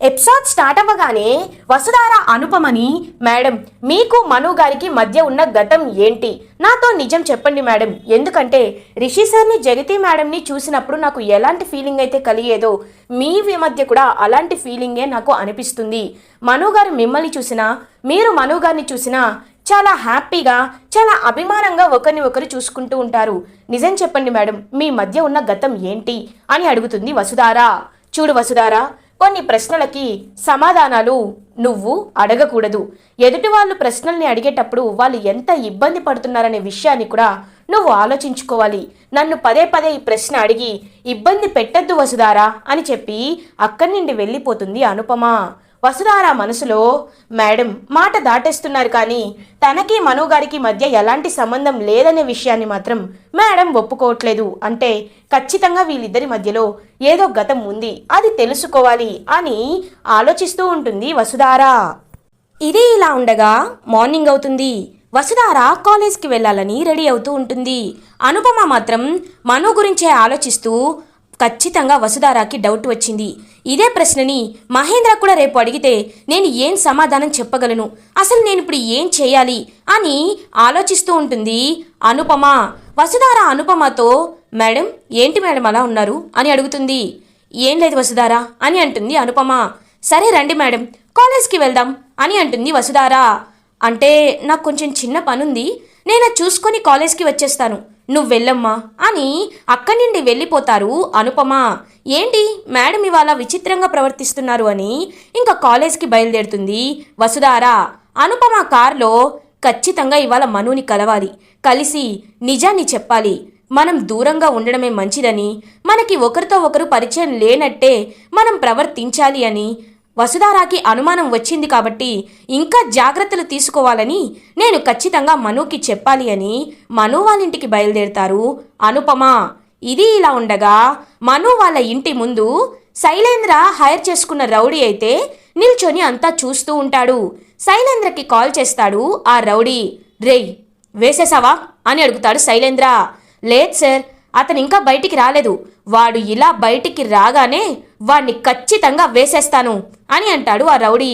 Episode start అవ్వగానే Vasudhara అనుపమని madam మీకు మను గారికి మధ్య ఉన్న గతం ఏంటి? నాతో నిజం చెప్పండి మేడం. ఎందుకంటే రిషి సార్ని జగతి మేడంని చూసినప్పుడు నాకు ఎలాంటి ఫీలింగ్ అయితే కలిగేదో మీ మధ్య కూడా అలాంటి ఫీలింగే నాకు అనిపిస్తుంది. మను గారు మిమ్మల్ని చూసినా మీరు మను గారిని చూసినా చాలా హ్యాపీగా చాలా అభిమానంగా ఒకరిని ఒకరు చూసుకుంటూ ఉంటారు. నిజం చెప్పండి మేడం మీ మధ్య ఉన్న గతం ఏంటి? అని అడుగుతుంది వసుధార. చూడు వసుధారా కొన్ని ప్రశ్నలకి సమాధానాలు నువ్వు అడగకూడదు. ఎదుటి వాళ్ళు ప్రశ్నల్ని అడిగేటప్పుడు వాళ్ళు ఎంత ఇబ్బంది పడుతున్నారనే విషయాన్ని కూడా నువ్వు ఆలోచించుకోవాలి. నన్ను పదే పదే ఈ ప్రశ్న అడిగి ఇబ్బంది పెట్టద్దు వసుదారా అని చెప్పి అక్కడి నుండి వెళ్ళిపోతుంది అనుపమ. వసుధార మనసులో మేడం మాట దాటేస్తున్నారు కానీ తనకి మనుగారికి మధ్య ఎలాంటి సంబంధం లేదనే విషయాన్ని మాత్రం మేడం ఒప్పుకోవట్లేదు. అంటే ఖచ్చితంగా వీళ్ళిద్దరి మధ్యలో ఏదో గతం ఉంది. అది తెలుసుకోవాలి అని ఆలోచిస్తూ ఉంటుంది వసుధార. ఇది ఇలా ఉండగా మార్నింగ్ అవుతుంది. వసుధార కాలేజ్కి వెళ్ళాలని రెడీ అవుతూ ఉంటుంది. అనుపమ మాత్రం మను గురించే ఆలోచిస్తూ ఖచ్చితంగా వసుధారాకి డౌట్ వచ్చింది. ఇదే ప్రశ్నని మహేంద్ర కూడా రేపు అడిగితే నేను ఏం సమాధానం చెప్పగలను? అసలు నేను ఇప్పుడు ఏం చేయాలి? అని ఆలోచిస్తూ ఉంటుంది అనుపమ. వసుధార అనుపమతో మేడం ఏంటి మేడం అలా ఉన్నారు? అని అడుగుతుంది. ఏం లేదు వసుధార అని అంటుంది అనుపమ. సరే రండి మేడం కాలేజ్కి వెళ్దాం అని అంటుంది వసుధార. అంటే నాకు కొంచెం చిన్న పనుంది నేను చూసుకొని కాలేజ్కి వచ్చేస్తాను. నువ్వు వెళ్ళమ్మా అని అక్కడి నుండి వెళ్ళిపోతారు అనుపమ. ఏంటి? మేడం ఇవాళ విచిత్రంగా ప్రవర్తిస్తున్నారు అని ఇంకా కాలేజ్కి బయలుదేరుతుంది వసుధారా. అనుపమ కారులో ఖచ్చితంగా ఇవాళ మనుని కలవాలి. కలిసి నిజాన్ని చెప్పాలి. మనం దూరంగా ఉండడమే మంచిదని మనకి ఒకరితో ఒకరు పరిచయం లేనట్టే మనం ప్రవర్తించాలి అని వసుధారాకి అనుమానం వచ్చింది కాబట్టి ఇంకా జాగ్రత్తలు తీసుకోవాలని నేను ఖచ్చితంగా మనుకి చెప్పాలి అని మను వాళ్ళ ఇంటికి బయలుదేరుతారు. అనుపమ ఇది ఇలా ఉండగా మను వాళ్ళ ఇంటి ముందు శైలేంద్ర హైర్ చేసుకున్న రౌడీ అయితే నిల్చొని అంతా చూస్తూ ఉంటాడు. శైలేంద్రకి కాల్ చేస్తాడు ఆ రౌడీ. రేయ్ వేసేసావా? అని అడుగుతాడు శైలేంద్ర. లేదు సార్ అతను ఇంకా బయటికి రాలేదు. వాడు ఇలా బయటికి రాగానే వాణ్ణి ఖచ్చితంగా వేసేస్తాను అని అంటాడు ఆ రౌడీ.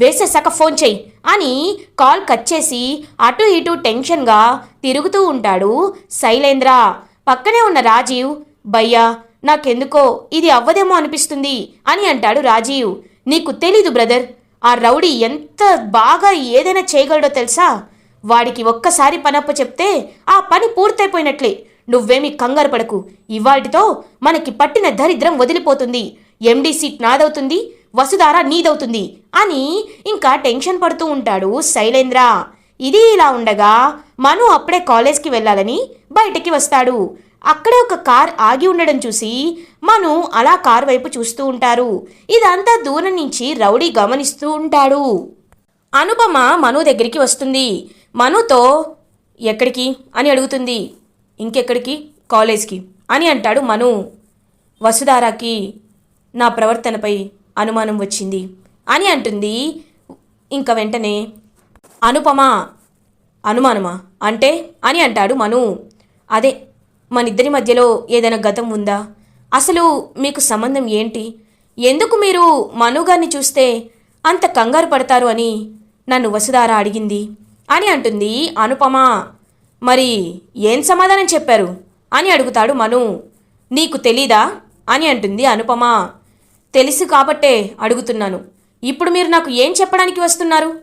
వేసేసాక ఫోన్ చెయ్యి అని కాల్ కట్ చేసి అటు ఇటు టెన్షన్గా తిరుగుతూ ఉంటాడు శైలేంద్ర. పక్కనే ఉన్న రాజీవ్ భయ్యా నాకెందుకో ఇది అవ్వదేమో అనిపిస్తుంది అని అంటాడు రాజీవ్. నీకు తెలీదు బ్రదర్ ఆ రౌడీ ఎంత బాగా ఏదైనా చేయగలడో తెలుసా? వాడికి ఒక్కసారి పనప్ప చెప్తే ఆ పని పూర్తయిపోయినట్లే. నువ్వేమి కంగారు పడకు. ఇవాటితో మనకి పట్టిన దరిద్రం వదిలిపోతుంది. ఎండీ సీట్ నాదవుతుంది వసుధార నీదవుతుంది అని ఇంకా టెన్షన్ పడుతూ ఉంటాడు శైలేంద్ర. ఇది ఇలా ఉండగా మను అప్పుడే కాలేజ్కి వెళ్ళాలని బయటికి వస్తాడు. అక్కడే ఒక కార్ ఆగి ఉండడం చూసి మను అలా కార్ వైపు చూస్తూ ఉంటారు. ఇదంతా దూరం నుంచి రౌడీ గమనిస్తూ ఉంటాడు. అనుపమ మను దగ్గరికి వస్తుంది. మనుతో ఎక్కడికి? అని అడుగుతుంది. ఇంకెక్కడికి? కాలేజ్కి. అని అంటాడు మను. వసుధారాకి నా ప్రవర్తనపై అనుమానం వచ్చింది. అని అంటుంది ఇంక వెంటనే అనుపమ అనుమానమా? అంటే? అని అంటాడు మను. అదే మనిద్దరి మధ్యలో ఏదైనా గతం ఉందా? అసలు మీకు సంబంధం ఏంటి? ఎందుకు మీరు మనుగారిని చూస్తే అంత కంగారు పడతారు అని నన్ను వసుధార అడిగింది? అని అంటుంది అనుపమ. మరి ఏం సమాధానం చెప్పారు? అని అడుగుతాడు మను. నీకు తెలీదా? అని అంటుంది అనుపమ. తెలుసు కాబట్టే అడుగుతున్నాను. ఇప్పుడు మీరు నాకు ఏం చెప్పడానికి వస్తున్నారు?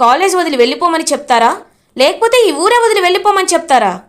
కాలేజ్ వదిలి వెళ్ళిపోమని చెప్తారా? లేకపోతే ఈ ఊరే వదిలి వెళ్ళిపోమని చెప్తారా?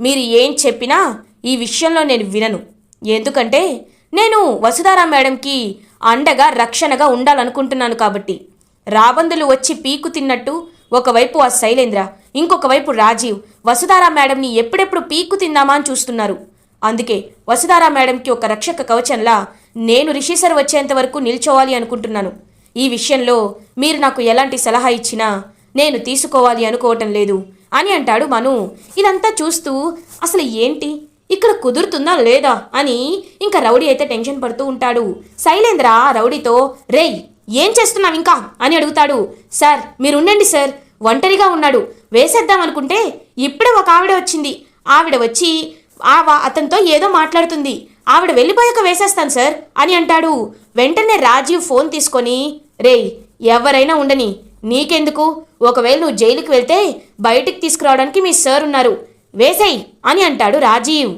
మీరు ఏం చెప్పినా ఈ విషయంలో నేను వినను. ఎందుకంటే నేను వసుధారా మేడంకి అండగా రక్షణగా ఉండాలనుకుంటున్నాను కాబట్టి. రాబందులు వచ్చి పీకు తిన్నట్టు ఒకవైపు ఆ శైలేంద్ర ఇంకొక వైపు రాజీవ్ వసుధారా మేడంని ఎప్పుడెప్పుడు పీకు తిందామా అని చూస్తున్నారు. అందుకే వసుధారా మేడంకి ఒక రక్షక కవచంలా నేను రిషిసర్ వచ్చేంత వరకు నిల్చోవాలి అనుకుంటున్నాను. ఈ విషయంలో మీరు నాకు ఎలాంటి సలహా ఇచ్చినా నేను తీసుకోవాలి అనుకోవటం లేదు అని అంటాడు మను. ఇదంతా చూస్తూ అసలు ఏంటి? ఇక్కడ కుదురుతుందా లేదా? అని ఇంకా రౌడీ అయితే టెన్షన్ పడుతూ ఉంటాడు. శైలేంద్ర రౌడీతో రేయ్ ఏం చేస్తున్నావు ఇంకా? అని అడుగుతాడు. సార్ మీరు ఉండండి సార్. ఒంటరిగా ఉన్నాడు. వేసేద్దాం అనుకుంటే ఇప్పుడే ఒక ఆవిడ వచ్చింది. ఆవిడ వచ్చి ఆ వా- అతనితో ఏదో మాట్లాడుతుంది. ఆవిడ వెళ్ళిపోయాక వేసేస్తాను సార్ అని అంటాడు. వెంటనే రాజీవ్ ఫోన్ తీసుకొని రేయ్ ఎవరైనా ఉండని నీకెందుకు? ఒకవేళ నువ్వు జైలుకి వెళ్తే బయటికి తీసుకురావడానికి మీ సార్ ఉన్నారు. వేసేయ్ అని అంటాడు రాజీవ్.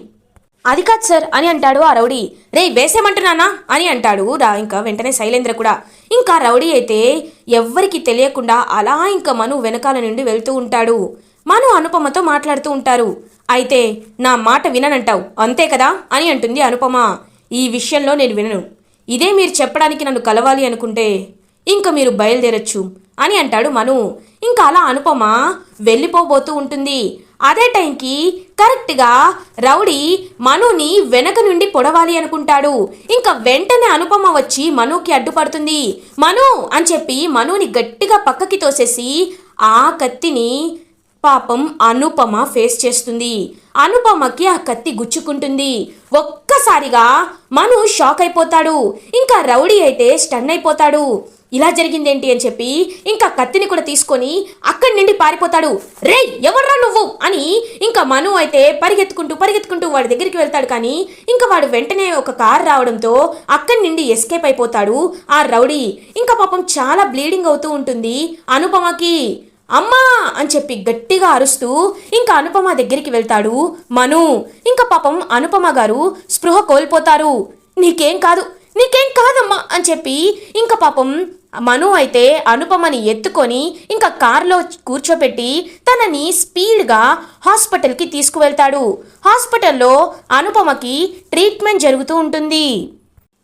అది కాదు సార్ అని అంటాడు ఆ రౌడీ. రే వేసేమంటున్నానా అని అంటాడు రా ఇంకా వెంటనే శైలేంద్ర కూడా. ఇంకా రౌడీ అయితే ఎవ్వరికి తెలియకుండా అలా ఇంకా మను వెనకాల నుండి వెళ్తూ ఉంటాడు. మను అనుపమతో మాట్లాడుతూ ఉంటారు. అయితే నా మాట విననంటావు అంతే కదా? అని అంటుంది అనుపమ. ఈ విషయంలో నేను వినను. ఇదే మీరు చెప్పడానికి నన్ను కలవాలి అనుకుంటే ఇంకా మీరు బయలుదేరొచ్చు అని అంటాడు మను. ఇంకా అలా అనుపమ వెళ్ళిపోబోతూ ఉంటుంది. అదే టైంకి కరెక్ట్గా రౌడీ మనుని వెనక నుండి పొడవాలి అనుకుంటాడు. ఇంకా వెంటనే అనుపమ వచ్చి మనుకి అడ్డుపడుతుంది. మను అని చెప్పి మనుని గట్టిగా పక్కకి తోసేసి ఆ కత్తిని పాపం అనుపమ ఫేస్ చేస్తుంది. అనుపమకి ఆ కత్తి గుచ్చుకుంటుంది. ఒక్కసారిగా మను షాక్ అయిపోతాడు. ఇంకా రౌడీ అయితే స్టన్ అయిపోతాడు. ఇలా జరిగిందేంటి అని చెప్పి ఇంకా కత్తిని కూడా తీసుకొని అక్కడి నుండి పారిపోతాడు. రే ఎవర్రా నువ్వు? అని ఇంకా మను అయితే పరిగెత్తుకుంటూ పరిగెత్తుకుంటూ వాడి దగ్గరికి వెళ్తాడు. కానీ ఇంకా వాడు వెంటనే ఒక కార్ రావడంతో అక్కడి నుండి ఎస్కేప్ అయిపోతాడు ఆ రౌడీ. ఇంకా పాపం చాలా బ్లీడింగ్ అవుతూ ఉంటుంది అనుపమకి. అమ్మా అని చెప్పి గట్టిగా అరుస్తూ ఇంకా అనుపమ దగ్గరికి వెళ్తాడు. మను ఇంకా పాపం అనుపమ గారు స్పృహ కోల్పోతారు. నీకేం కాదు నీకేం కాదమ్మా అని చెప్పి ఇంకా పాపం మను అయితే అనుపమని ఎత్తుకొని ఇంకా కార్లో కూర్చోపెట్టి తనని స్పీడ్గా హాస్పిటల్కి తీసుకువెళ్తాడు. హాస్పిటల్లో అనుపమకి ట్రీట్మెంట్ జరుగుతూ ఉంటుంది.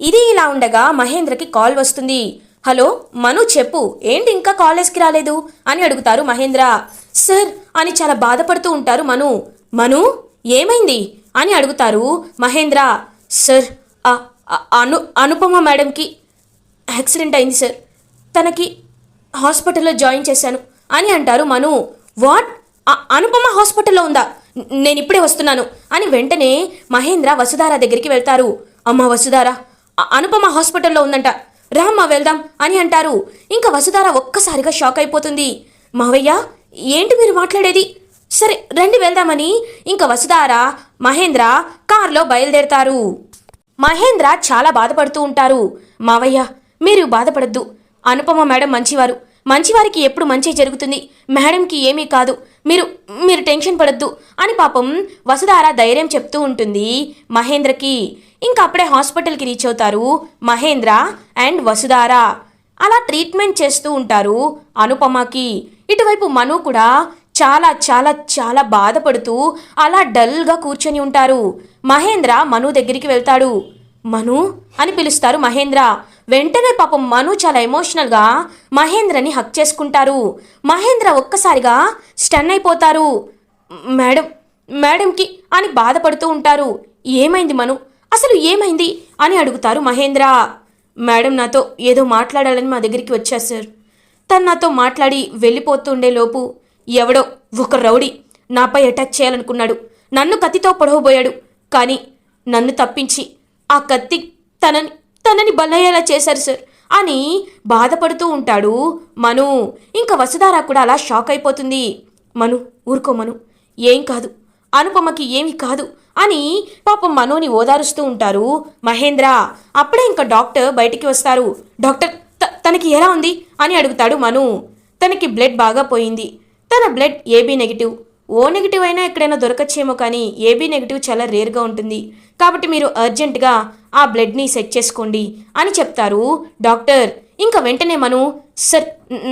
ఇది ఇలా ఉండగా మహేంద్రకి కాల్ వస్తుంది. హలో మను చెప్పు ఏంటి ఇంకా కాలేజ్కి రాలేదు? అని అడుగుతారు మహేంద్ర. సార్ అని చాలా బాధపడుతూ ఉంటారు మను. మను ఏమైంది? అని అడుగుతారు మహేంద్ర. సార్ అను అనుపమ మేడంకి యాక్సిడెంట్ అయింది సార్. తనకి హాస్పిటల్లో జాయిన్ చేశాను అని అంటారు మను. వాట్? అనుపమ హాస్పిటల్లో ఉందా? నేను ఇప్పుడే వస్తున్నాను అని వెంటనే మహేంద్ర వసుధార దగ్గరికి వెళ్తారు. అమ్మ వసుధార అనుపమ హాస్పిటల్లో ఉందంట. రామ్మ వెళ్దాం అని అంటారు. ఇంకా వసుధార ఒక్కసారిగా షాక్ అయిపోతుంది. మావయ్య ఏంటి మీరు మాట్లాడేది? సరే రండి వెళ్దామని ఇంకా వసుధార మహేంద్ర కారులో బయలుదేరతారు. మహేంద్ర చాలా బాధపడుతూ ఉంటారు. మావయ్య మీరు బాధపడద్దు. అనుపమ మేడం మంచివారు. మంచివారికి ఎప్పుడు మంచి జరుగుతుంది. మేడంకి ఏమీ కాదు. మీరు మీరు టెన్షన్ పడద్దు అని పాపం వసుధార ధైర్యం చెప్తూ ఉంటుంది మహేంద్రకి. ఇంకా అప్పుడే హాస్పిటల్కి రీచ్ అవుతారు మహేంద్ర అండ్ వసుధార. అలా ట్రీట్మెంట్ చేస్తూ ఉంటారు అనుపమకి. ఇటువైపు మను కూడా చాలా చాలా చాలా బాధపడుతూ అలా డల్గా కూర్చొని ఉంటారు. మహేంద్ర మను దగ్గరికి వెళ్తాడు. మను అని పిలుస్తారు మహేంద్ర. వెంటనే పాపం మను చాలా ఎమోషనల్గా మహేంద్రని హక్ చేసుకుంటారు. మహేంద్ర ఒక్కసారిగా స్టన్ అయిపోతారు. మేడం మేడంకి అని బాధపడుతూ ఉంటారు. ఏమైంది మను? అసలు ఏమైంది అని అడుగుతారు మహేంద్ర. మేడం నాతో ఏదో మాట్లాడాలని మా దగ్గరికి వచ్చారు సార్. తను నాతో మాట్లాడి వెళ్ళిపోతుండే లోపు ఎవడో ఒక రౌడీ నాపై అటాక్ చేయాలనుకున్నాడు. నన్ను కత్తితో పొడవబోయాడు. కానీ నన్ను తప్పించి ఆ కత్తి తనని తనని బలయ్యేలా చేశారు సార్. అని బాధపడుతూ ఉంటాడు మను. ఇంకా వసుధార కూడా అలా షాక్ అయిపోతుంది. మను ఊరుకో మను. ఏం కాదు. అనుపమకి ఏమీ కాదు అని పాపం మనోని ఓదారుస్తూ ఉంటారు మహేంద్ర. అప్పుడే ఇంకా డాక్టర్ బయటికి వస్తారు. డాక్టర్ త- తనకి ఎలా ఉంది? అని అడుగుతాడు మను. తనకి బ్లడ్ బాగా పోయింది. తన blood AB negative. O negative అయినా ఎక్కడైనా దొరకచ్చేమో కానీ ఏబీ నెగిటివ్ చాలా రేర్గా ఉంటుంది. కాబట్టి మీరు అర్జెంటుగా ఆ బ్లడ్ని సెట్ చేసుకోండి అని చెప్తారు డాక్టర్. ఇంకా వెంటనే మను సర్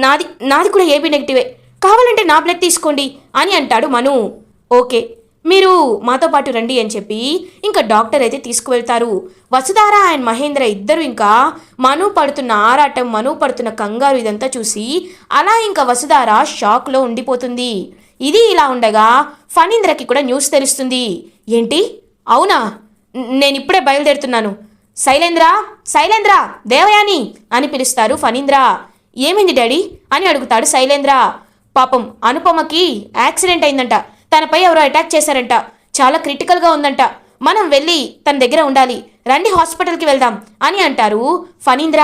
నాది నాది కూడా ఏబీ నెగిటివే కావాలంటే నా బ్లడ్ తీసుకోండి అని అంటాడు మను. ఓకే మీరు మాతో పాటు రండి అని చెప్పి ఇంకా డాక్టర్ అయితే తీసుకువెళ్తారు. వసుధార అండ్ మహేంద్ర ఇద్దరు ఇంకా మను పడుతున్న ఆరాటం మను పడుతున్న కంగారు ఇదంతా చూసి అలా ఇంకా వసుధార షాక్లో ఉండిపోతుంది. ఇది ఇలా ఉండగా ఫణీంద్రకి కూడా న్యూస్ తెలుస్తుంది. ఏంటి? అవునా? నేను ఇప్పుడే బయలుదేరుతున్నాను. శైలేంద్ర శైలేంద్ర దేవయాని అని పిలుస్తారు ఫణీంద్ర. ఏమైంది డాడీ? అని అడుగుతాడు శైలేంద్ర. పాపం అనుపమకి యాక్సిడెంట్ అయిందంట. తనపై ఎవరో అటాక్ చేశారంట. చాలా క్రిటికల్గా ఉందంట. మనం వెళ్ళి తన దగ్గర ఉండాలి. రండి హాస్పిటల్కి వెళ్దాం అని అంటారు ఫణీంద్ర.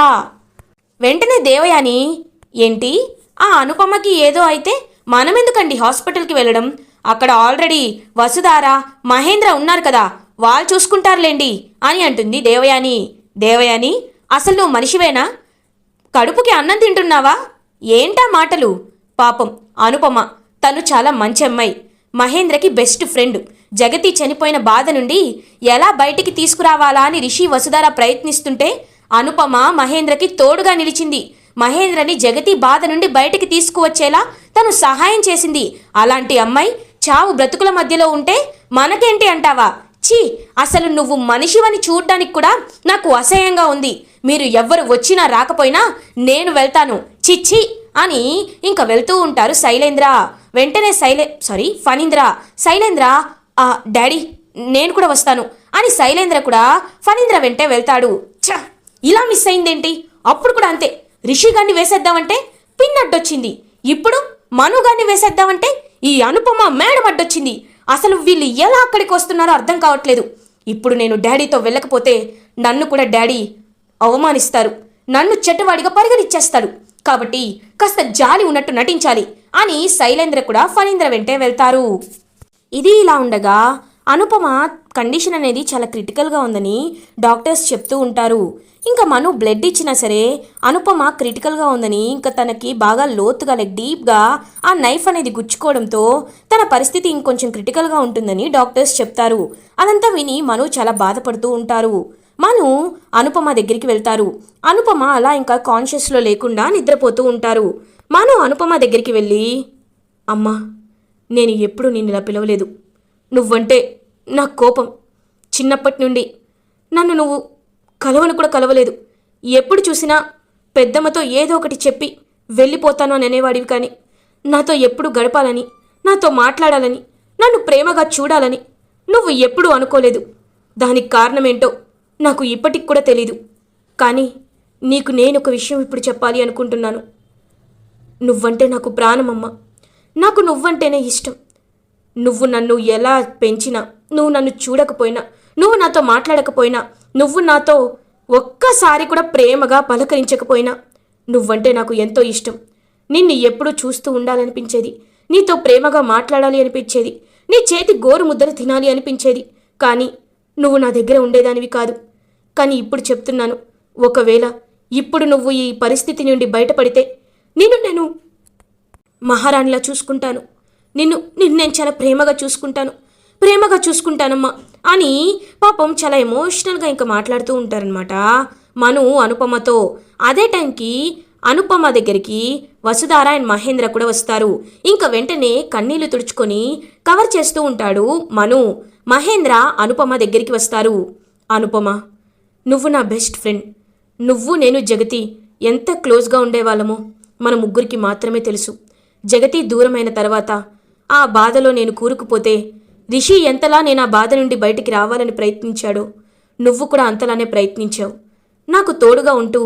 వెంటనే దేవయాని ఏంటి? ఆ అనుపమకి ఏదో అయితే మనం ఎందుకండి హాస్పిటల్కి వెళ్ళడం? అక్కడ ఆల్రెడీ వసుధార మహేంద్ర ఉన్నారు కదా వాళ్ళు చూసుకుంటారులేండి అని అంటుంది దేవయాని. దేవయాని అసలు నువ్వు మనిషివేనా? కడుపుకి అన్నం తింటున్నావా? ఏంటా మాటలు? పాపం అనుపమ తను చాలా మంచి అమ్మాయి. మహేంద్రకి బెస్ట్ ఫ్రెండ్. జగతి చనిపోయిన బాధ నుండి ఎలా బయటికి తీసుకురావాలా అని రిషి వసుధార ప్రయత్నిస్తుంటే అనుపమ మహేంద్రకి తోడుగా నిలిచింది. మహేంద్రని జగతి బాధ నుండి బయటికి తీసుకువచ్చేలా తను సహాయం చేసింది. అలాంటి అమ్మాయి చావు బ్రతుకుల మధ్యలో ఉంటే మనకేంటి అంటావా? ఛీ అసలు నువ్వు మనిషివని చూడ్డానికి కూడా నాకు అసహ్యంగా ఉంది. మీరు ఎవ్వరు వచ్చినా రాకపోయినా నేను వెళ్తాను. చిచ్చి అని ఇంకా వెళ్తూ ఉంటారు శైలేంద్ర. వెంటనే శైలే సారీ ఫణీంద్ర. శైలేంద్ర ఆ డాడీ నేను కూడా వస్తాను అని శైలేంద్ర కూడా ఫణీంద్ర వెంటే వెళ్తాడు. ఛ ఇలా మిస్ అయిందేంటి? అప్పుడు కూడా అంతే. రిషిగాన్ని వేసేద్దామంటే పిన్ అడ్డొచ్చింది. ఇప్పుడు మనుగాన్ని వేసేద్దామంటే ఈ అనుపమ మేడం అడ్డొచ్చింది. అసలు వీళ్ళు ఎలా అక్కడికి వస్తున్నారో అర్థం కావట్లేదు. ఇప్పుడు నేను డాడీతో వెళ్ళకపోతే నన్ను కూడా డాడీ అవమానిస్తారు. నన్ను చెట్టువాడిగా పరిగణిచ్చేస్తాడు. కాబట్టి కాస్త జాలి ఉన్నట్టు నటించాలి అని శైలేంద్ర కూడా ఫణీంద్ర వెంటే వెళ్తారు. ఇది ఇలా ఉండగా అనుపమ కండిషన్ అనేది చాలా క్రిటికల్గా ఉందని డాక్టర్స్ చెప్తూ ఉంటారు. ఇంకా మను బ్లడ్ ఇచ్చినా సరే అనుపమ క్రిటికల్గా ఉందని ఇంకా తనకి బాగా లోతుగా లైక్ డీప్గా ఆ నైఫ్ అనేది గుచ్చుకోవడంతో తన పరిస్థితి ఇంకొంచెం క్రిటికల్గా ఉంటుందని డాక్టర్స్ చెప్తారు. అదంతా విని మను చాలా బాధపడుతూ ఉంటారు. మను అనుపమ దగ్గరికి వెళ్తారు. అనుపమ అలా ఇంకా కాన్షియస్లో లేకుండా నిద్రపోతూ ఉంటారు. మను అనుపమ దగ్గరికి వెళ్ళి అమ్మా నేను ఎప్పుడు నిన్ను ఇలా పిలవలేదు. నువ్వంటే నా కోపం. చిన్నప్పటి నుండి నన్ను నువ్వు కలవను కూడా కలవలేదు. ఎప్పుడు చూసినా పెద్దమ్మతో ఏదో ఒకటి చెప్పి వెళ్ళిపోతాను అని అనేవాడివి కానీ నాతో ఎప్పుడు గడపాలని నాతో మాట్లాడాలని నన్ను ప్రేమగా చూడాలని నువ్వు ఎప్పుడూ అనుకోలేదు. దానికి కారణమేంటో నాకు ఇప్పటికి కూడా తెలీదు. కానీ నీకు నేను ఒక విషయం ఇప్పుడు చెప్పాలి అనుకుంటున్నాను. నువ్వంటే నాకు ప్రాణమమ్మ. నాకు నువ్వంటేనే ఇష్టం. నువ్వు నన్ను ఎలా పెంచినా నువ్వు నన్ను చూడకపోయినా నువ్వు నాతో మాట్లాడకపోయినా నువ్వు నాతో ఒక్కసారి కూడా ప్రేమగా పలకరించకపోయినా నువ్వంటే నాకు ఎంతో ఇష్టం. నిన్ను ఎప్పుడూ చూస్తూ ఉండాలనిపించేది నీతో ప్రేమగా మాట్లాడాలి అనిపించేది నీ చేతి గోరు ముద్దలు తినాలి అనిపించేది. కానీ నువ్వు నా దగ్గర ఉండేదానివి కాదు. కానీ ఇప్పుడు చెప్తున్నాను ఒకవేళ ఇప్పుడు నువ్వు ఈ పరిస్థితి నుండి బయటపడితే నిన్ను నేను మహారాణిలా చూసుకుంటాను. నిన్ను నిన్ను నేను చాలా ప్రేమగా చూసుకుంటాను. ప్రేమగా చూసుకుంటానమ్మా. అని పాపం చాలా ఎమోషనల్గా ఇంకా మాట్లాడుతూ ఉంటారనమాట మను అనుపమతో. అదే టైంకి అనుపమ దగ్గరికి వసుధార అండ్ మహేంద్ర కూడా వస్తారు. ఇంకా వెంటనే కన్నీళ్ళు తుడుచుకొని కవర్ చేస్తూ ఉంటాడు మను. మహేంద్ర అనుపమ దగ్గరికి వస్తారు. అనుపమ నువ్వు నా బెస్ట్ ఫ్రెండ్. నువ్వు నేను జగతి. ఎంత క్లోజ్గా ఉండేవాళ్ళమో. మన ముగ్గురికి మాత్రమే తెలుసు. జగతి దూరమైన తర్వాత ఆ బాధలో నేను కూరుకుపోతే రిషి ఎంతలా నేను ఆ బాధ నుండి బయటికి రావాలని ప్రయత్నించాడో నువ్వు కూడా అంతలానే ప్రయత్నించావు. నాకు తోడుగా ఉంటూ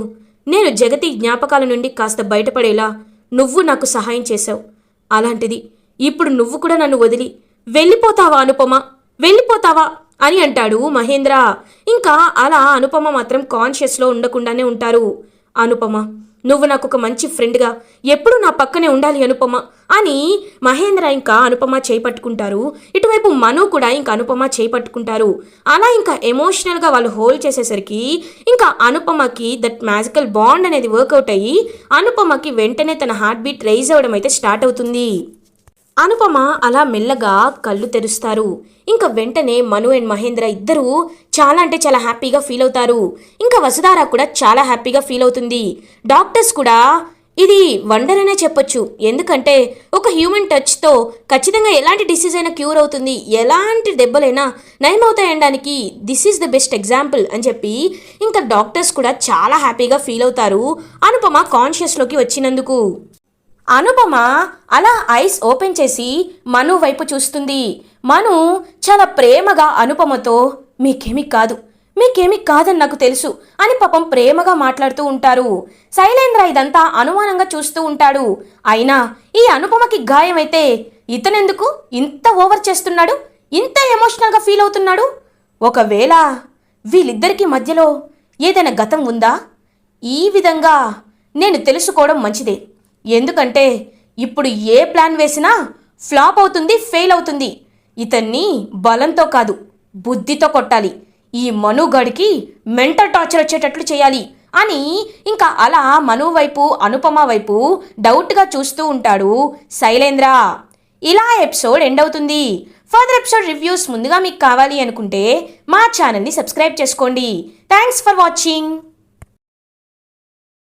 నేను జగతి జ్ఞాపకాల నుండి కాస్త బయటపడేలా నువ్వు నాకు సహాయం చేశావు. అలాంటిది ఇప్పుడు నువ్వు కూడా నన్ను వదిలి వెళ్ళిపోతావా అనుపమ? వెళ్ళిపోతావా? అని అంటాడు మహేంద్ర. ఇంకా అలా అనుపమ మాత్రం కాన్షియస్లో ఉండకుండానే ఉంటారు అనుపమ. నువ్వు నాకు ఒక మంచి ఫ్రెండ్గా. ఎప్పుడు నా పక్కనే ఉండాలి అనుపమ. అని మహేంద్ర ఇంకా అనుపమ చేపట్టుకుంటారు. ఇటువైపు మను కూడా ఇంకా అనుపమ చేపట్టుకుంటారు. అలా ఇంకా ఎమోషనల్గా వాళ్ళు హోల్డ్ చేసేసరికి ఇంకా అనుపమకి దట్ మ్యాజికల్ బాండ్ అనేది వర్కౌట్ అయ్యి అనుపమకి వెంటనే తన హార్ట్ బీట్ రైజ్ అవ్వడం అయితే స్టార్ట్ అవుతుంది. అనుపమ అలా మెల్లగా కళ్ళు తెరుస్తారు. ఇంకా వెంటనే మను అండ్ మహేంద్ర ఇద్దరూ చాలా అంటే చాలా హ్యాపీగా ఫీల్ అవుతారు. ఇంకా వసుధార కూడా చాలా హ్యాపీగా ఫీల్ అవుతుంది. డాక్టర్స్ కూడా ఇది వండర్ అనే చెప్పొచ్చు. ఎందుకంటే ఒక హ్యూమన్ టచ్తో ఖచ్చితంగా ఎలాంటి డిసీజ్ అయినా క్యూర్ అవుతుంది. ఎలాంటి దెబ్బలైనా నయమవుతాయనడానికి this is the best example అని చెప్పి ఇంకా డాక్టర్స్ కూడా చాలా హ్యాపీగా ఫీల్ అవుతారు. అనుపమ కాన్షియస్లోకి వచ్చినందుకు. అనుపమ అలా ఐస్ ఓపెన్ చేసి మను వైపు చూస్తుంది. మను చాలా ప్రేమగా అనుపమతో మీకేమీ కాదు మీకేమీ కాదని నాకు తెలుసు అని పాపం ప్రేమగా మాట్లాడుతూ ఉంటారు. శైలేంద్ర ఇదంతా అనుమానంగా చూస్తూ ఉంటాడు. అయినా ఈ అనుపమకి గాయమైతే ఇతనెందుకు ఇంత ఓవర్ చేస్తున్నాడు? ఇంత ఎమోషనల్గా ఫీల్ అవుతున్నాడు? ఒకవేళ వీళ్ళిద్దరికీ మధ్యలో ఏదైనా గతం ఉందా? ఈ విధంగా నేను తెలుసుకోవడం మంచిదే. ఎందుకంటే ఇప్పుడు ఏ ప్లాన్ వేసినా ఫ్లాప్ అవుతుంది ఫెయిల్ అవుతుంది. ఇతన్ని బలంతో కాదు బుద్ధితో కొట్టాలి. ఈ మనుగడికి మెంటల్ టార్చర్ వచ్చేటట్లు చేయాలి అని ఇంకా అలా మను వైపు అనుపమ వైపు డౌట్గా చూస్తూ ఉంటాడు శైలేంద్ర. ఇలా ఎపిసోడ్ ఎండ్ అవుతుంది. ఫర్దర్ ఎపిసోడ్ రివ్యూస్ ముందుగా మీకు కావాలి అనుకుంటే మా ఛానల్ని సబ్స్క్రైబ్ చేసుకోండి. Thanks for watching.